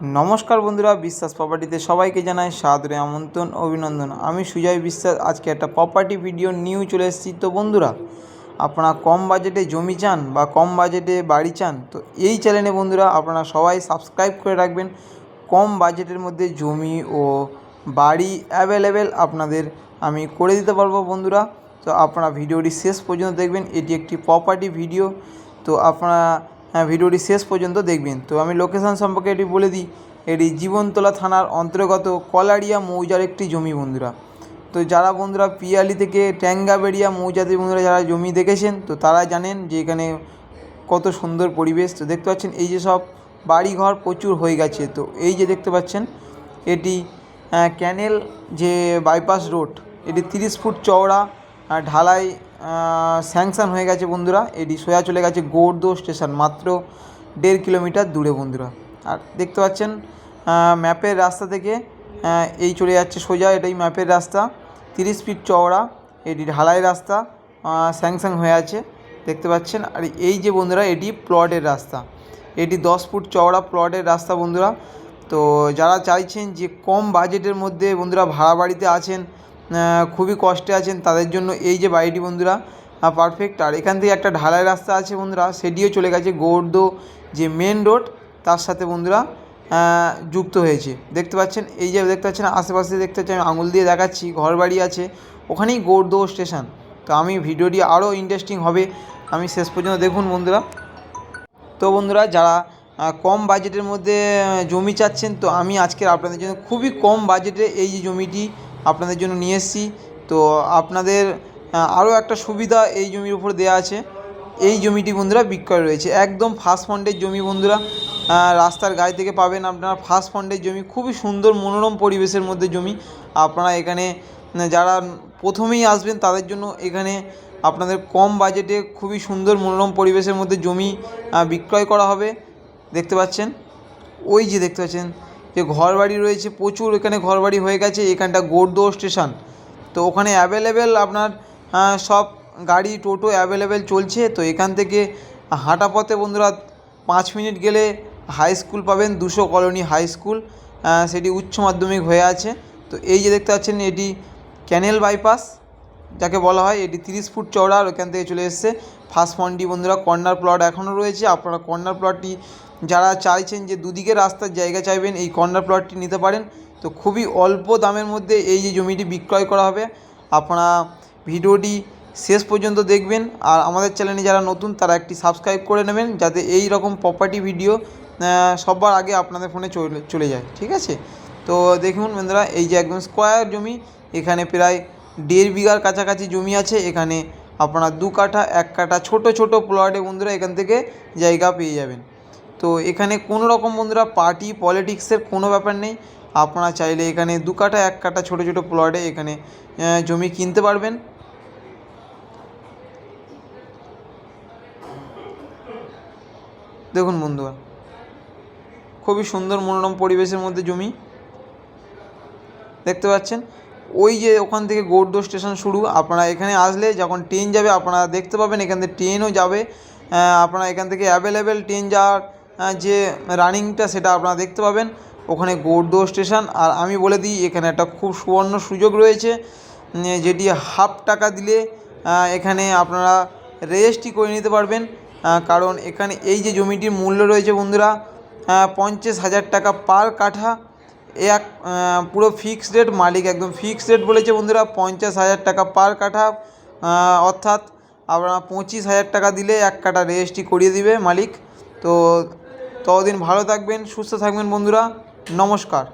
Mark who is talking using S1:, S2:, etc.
S1: নমস্কার বন্ধুরা, বিশ্বাস প্রপার্টিতে সবাইকে জানাই সাদরে আমন্ত্রণ, অভিনন্দন। আমি সুজয় বিশ্বাস, আজকে একটা প্রপার্টি ভিডিও নিউ চলে এসেছি। তো বন্ধুরা, আপনারা কম বাজেটে জমি চান বা কম বাজেটে বাড়ি চান, তো এই চ্যানেলে বন্ধুরা, আপনারা সবাই সাবস্ক্রাইব করে রাখবেন। কম বাজেটের মধ্যে জমি ও বাড়ি অ্যাভেলেবেল আপনাদের আমি করে দিতে পারব বন্ধুরা। তো আপনারা ভিডিওটি শেষ পর্যন্ত দেখবেন, এটি একটি প্রপার্টি ভিডিও তো আপনারা হ্যাঁ, ভিডিওটি শেষ পর্যন্ত দেখবেন। তো আমি লোকেশান সম্পর্কে এটি বলে দিই এটি জীবনতলা থানার অন্তর্গত কলারিয়া মৌজার একটি জমি বন্ধুরা। তো যারা বন্ধুরা পিয়ালি থেকে ট্যাঙ্গাবেড়িয়া মৌজাতে বন্ধুরা যারা জমি দেখেছেন তো তারা জানেন যে এখানে কত সুন্দর পরিবেশ। তো দেখতে পাচ্ছেন এই যে সব বাড়িঘর প্রচুর হয়ে গেছে। তো এই যে দেখতে পাচ্ছেন এটি ক্যানেল যে বাইপাস রোড এটি তিরিশ ফুট চওড়া ঢালাই স্যাংশন হয়ে গেছে বন্ধুরা। এটি সোজা চলে গেছে গোর্দো স্টেশন, মাত্র দেড় কিলোমিটার দূরে বন্ধুরা। আর দেখতে পাচ্ছেন ম্যাপের রাস্তা থেকে এই চলে যাচ্ছে সোজা, এটাই ম্যাপের রাস্তা। তিরিশ ফিট চওড়া, এটি ঢালাই রাস্তা স্যাংশন হয়ে আছে, দেখতে পাচ্ছেন। আর এই যে বন্ধুরা, এটি প্লটের রাস্তা। এটি দশ ফুট চওড়া প্লটের রাস্তা বন্ধুরা। তো যারা চাইছেন যে কম বাজেটের মধ্যে বন্ধুরা ভাড়া বাড়িতে আছেন খুবই কষ্টে আছেন, তাদের জন্য এই যে বাড়িটি বন্ধুরা পারফেক্ট আর এখান থেকে একটা ঢালাই রাস্তা আছে বন্ধুরা, সেটিও চলে গেছে গোর্দো যে মেন রোড তার সাথে বন্ধুরা যুক্ত হয়েছে। দেখতে পাচ্ছেন, এই যে দেখতে পাচ্ছেন, আশেপাশে দেখতে পাচ্ছেন, আমি আঙুল দিয়ে দেখাচ্ছি ঘর বাড়ি আছে, ওখানেই গোর্দো স্টেশন তো আমি ভিডিওটি আরও ইন্টারেস্টিং হবে, আমি শেষ পর্যন্ত দেখুন বন্ধুরা। তো বন্ধুরা, যারা কম বাজেটের মধ্যে জমি চাচ্ছেন, তো আমি আজকের আপনাদের জন্য খুবই কম বাজেটে এই যে জমিটি আপনাদের জন্য নিয়ে এসেছি। তো আপনাদের আরও একটা সুবিধা এই জমির উপর দেওয়া আছে। এই জমিটি বন্ধুরা বিক্রয় রয়েছে। একদম ফার্স্ট ফন্ডের জমি বন্ধুরা রাস্তার গায়ে থেকে পাবেন আপনারা। ফার্স্ট ফন্ডের জমি, খুবই সুন্দর মনোরম পরিবেশের মধ্যে জমি। আপনারা এখানে, যারা প্রথমেই আসবেন তাদের জন্য এখানে আপনাদের কম বাজেটে খুবই সুন্দর মনোরম পরিবেশের মধ্যে জমি বিক্রয় করা হবে। দেখতে পাচ্ছেন? ওই যে দেখতে পাচ্ছেন যে ঘর বাড়ি রয়েছে, প্রচুর এখানে ঘর বাড়ি হয়ে গেছে, এখানটা গোর্দো স্টেশন। তো ওখানে অ্যাভেলেবেল আপনার সব গাড়ি, টোটো অ্যাভেলেবেল চলছে। তো এখান থেকে হাঁটা পথে বন্ধুরা পাঁচ মিনিট গেলে হাই স্কুল পাবেন, দুশো কলোনি হাই স্কুল সেটি উচ্চ মাধ্যমিক হয়ে আছে। তো এই যে দেখতে পাচ্ছেন, এটি ক্যানেল বাইপাস যাকে বলা হয়, এটি তিরিশ ফুট চওড়া, আর ওখান থেকে চলে এসছে। ফার্স্ট ফন্ডি বন্ধুরা কর্নার প্লট এখনও রয়েছে। আপনারা কর্নার প্লটটি যারা চাইছেন যে দুদিকে রাস্তার জায়গা চাইবেন, এই কর্নার প্লটটি নিতে পারেন। তো খুবই অল্প দামের মধ্যে এই যে জমিটি বিক্রয় করা হবে। আপনারা ভিডিওটি শেষ পর্যন্ত দেখবেন আর আমাদের চ্যানেলে যারা নতুন, তারা একটি সাবস্ক্রাইব করে নেবেন যাতে এই রকম প্রপার্টি ভিডিও সবার আগে আপনাদের ফোনে চলে চলে যায়। ঠিক আছে? তো দেখুন বন্ধুরা, এই যে একদম স্কোয়ার জমি, এখানে প্রায় দেড় বিঘার কাছাকাছি জমি আছে। এখানে আপনারা দু কাঠা, এক কাঠা ছোট ছোট প্লটে বন্ধুরা এখান থেকে জায়গা পেয়ে যাবেন। তো এখানে কোনো রকম বন্ধুরা পার্টি পলিটিক্সের কোনো ব্যাপার নেই। আপনারা চাইলে এখানে দু কাঠা, এক কাঠা ছোটো ছোটো প্লটে এখানে জমি কিনতে পারবেন। দেখুন বন্ধুরা, খুবই সুন্দর মনোরম পরিবেশের মধ্যে জমি। দেখতে পাচ্ছেন? ওই যে ওখান থেকে গোর্দো স্টেশন শুরু, আপনারা এখানে আসলে যখন ট্রেন যাবে আপনারা দেখতে পাবেন এখান থেকে ট্রেনও যাবে। আপনারা এখান থেকে অ্যাভেলেবেল ট্রেন যাওয়ার যে রানিংটা সেটা আপনারা দেখতে পাবেন। ওখানে গোর্দো স্টেশন, আর আমি বলে দিই, এখানে একটা খুব সুবর্ণ সুযোগ রয়েছে যেটি হাফ টাকা দিলে এখানে আপনারা রেজিস্ট্রি করে নিতে পারবেন। কারণ এখানে এই যে জমিটির মূল্য রয়েছে বন্ধুরা পঞ্চাশ হাজার টাকা পার কাঠা। এক পুরো ফিক্সড রেট মালিক একদম। ফিক্সড রেট বলেছে বন্ধুরা, পঞ্চাশ হাজার টাকা পার কাঠা অর্থাৎ আপনারা পঁচিশ হাজার টাকা দিলে এক কাটা রেজিস্ট্রি করিয়ে দিবে মালিক। তো ততদিন ভালো থাকবেন, সুস্থ থাকবেন বন্ধুরা। নমস্কার।